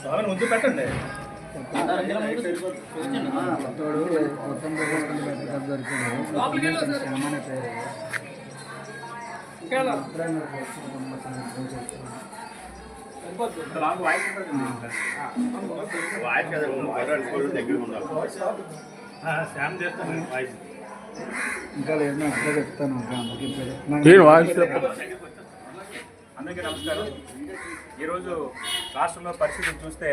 స్వామిని ముందు పెట్టండి. తోడు మొత్తం దొరికింది శ్రమణ పేరు వాయిస్ కదా దగ్గర ఉండాలి శ్యామ్ చేస్తాను. వాయిస్ ఇంకా లేదు చెప్తాను ఇంకా అమ్మకి ఇప్పుడు నేను వాయిస్ అందరికీ నమస్కారం. ఈరోజు రాష్ట్రంలో పరిస్థితిని చూస్తే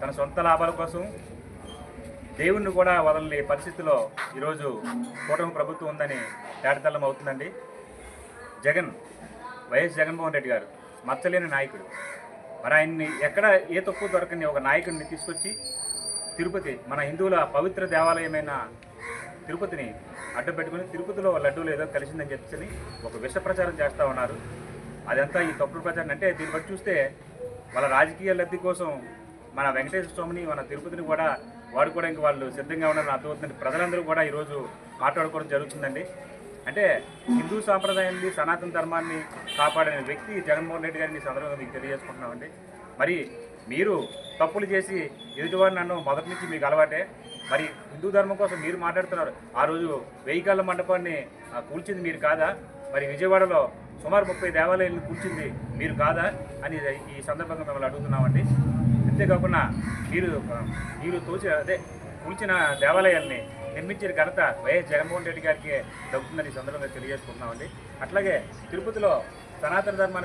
తన సొంత లాభాల కోసం దేవుణ్ణి కూడా వదలని పరిస్థితిలో ఈరోజు కూటమి ప్రభుత్వం ఉందని తేటతెల్లం అవుతుందండి. జగన్ వైఎస్ జగన్మోహన్ రెడ్డి గారు మచ్చలేని నాయకుడు. మరి ఆయన్ని ఎక్కడ ఏ తప్పు దొరకని ఒక నాయకుడిని తీసుకొచ్చి తిరుపతి మన హిందువుల పవిత్ర దేవాలయమైన తిరుపతిని అడ్డం పెట్టుకుని తిరుపతిలో లడ్డూలు ఏదో కలిసిందని చెప్పని ఒక విష ప్రచారం చేస్తూ ఉన్నారు. అదంతా ఈ తప్పుడు ప్రచారం అంటే దీన్ని బట్టి చూస్తే వాళ్ళ రాజకీయ లబ్ధి కోసం మన వెంకటేశ్వర స్వామిని మన తిరుపతిని కూడా వాడుకోవడానికి వాళ్ళు సిద్ధంగా ఉన్నారని అర్థమవుతుంది. ప్రజలందరూ కూడా ఈరోజు మాట్లాడుకోవడం జరుగుతుందండి. అంటే హిందూ సాంప్రదాయాన్ని సనాతన ధర్మాన్ని కాపాడిన వ్యక్తి జగన్మోహన్ రెడ్డి గారిని సందర్భంగా మీకు తెలియజేసుకుంటున్నామండి. మరి మీరు తప్పులు చేసి ఎదుటివారు నన్ను మొదటి నుంచి మీకు అలవాటే. మరి హిందూ ధర్మం కోసం మీరు మాట్లాడుతున్నారు. ఆ రోజు వెయ్యి కాళ్ళ మండపాన్ని కూల్చింది మీరు కాదా? మరి విజయవాడలో సుమారు ముప్పై దేవాలయాలను కూర్చుంది మీరు కాదా? అని ఈ సందర్భంగా మిమ్మల్ని అడుగుతున్నామండి. అంతేకాకుండా మీరు మీరు తోచి అదే కూల్చిన దేవాలయాల్ని నిర్మించిన ఘనత వైఎస్ జగన్మోహన్ రెడ్డి గారికి దక్కుతుందని ఈ సందర్భంగా తెలియజేసుకుంటున్నామండి. అట్లాగే తిరుపతిలో సనాతన ధర్మాన్ని